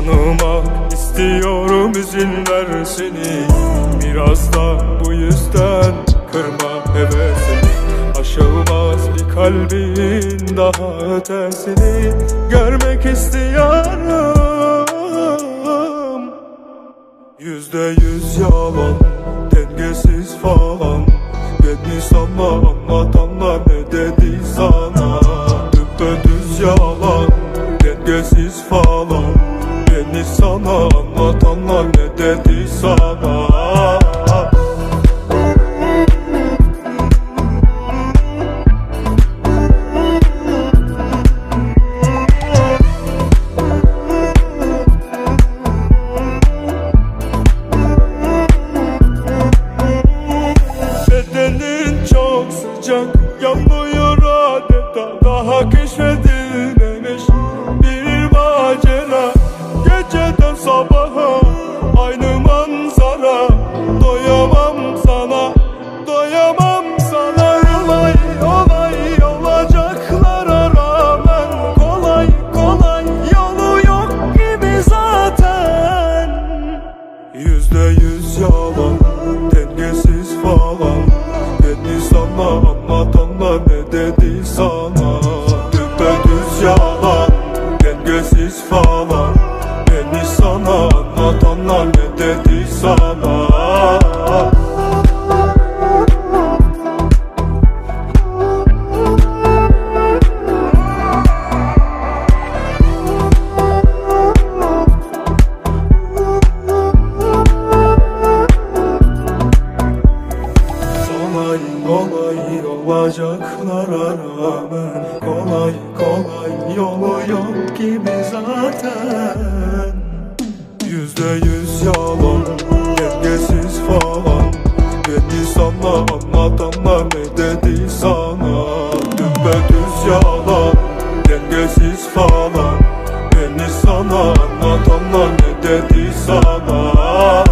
tanımak istiyorum izin ver seni. Biraz da bu yüzden kırma hevesini. Aşılmaz bir kalbin daha ötesini. Görmek istiyorum. Yüzde yüz yalan, dengesiz falan. Beni sana anlatanlar ne dedi sana. Düpedüz yalan, dengesiz falan. Beni sana anlatanlar ne dedi sana? Bedenin çok sıcak yanmıyor manzara Doyamam sana, doyamam sana. Olay olay olacaklara rağmen Kolay kolay yolu yok gibi zaten. Yüzde yüz yalan Dengesiz falan. Beni sana anlatanlar ne dedi sana? Düpedüz yalan Dengesiz falan anlatanlar ne dedi sana. Kolay olacaklara rağmen Kolay kolay yolu yok gibi zaten Yüzde yüz yalan dengesiz falan. Beni sana anlatanlar ne dedi sana? Düpedüz yalan dengesiz falan. Beni sana anlatanlar ne dedi sana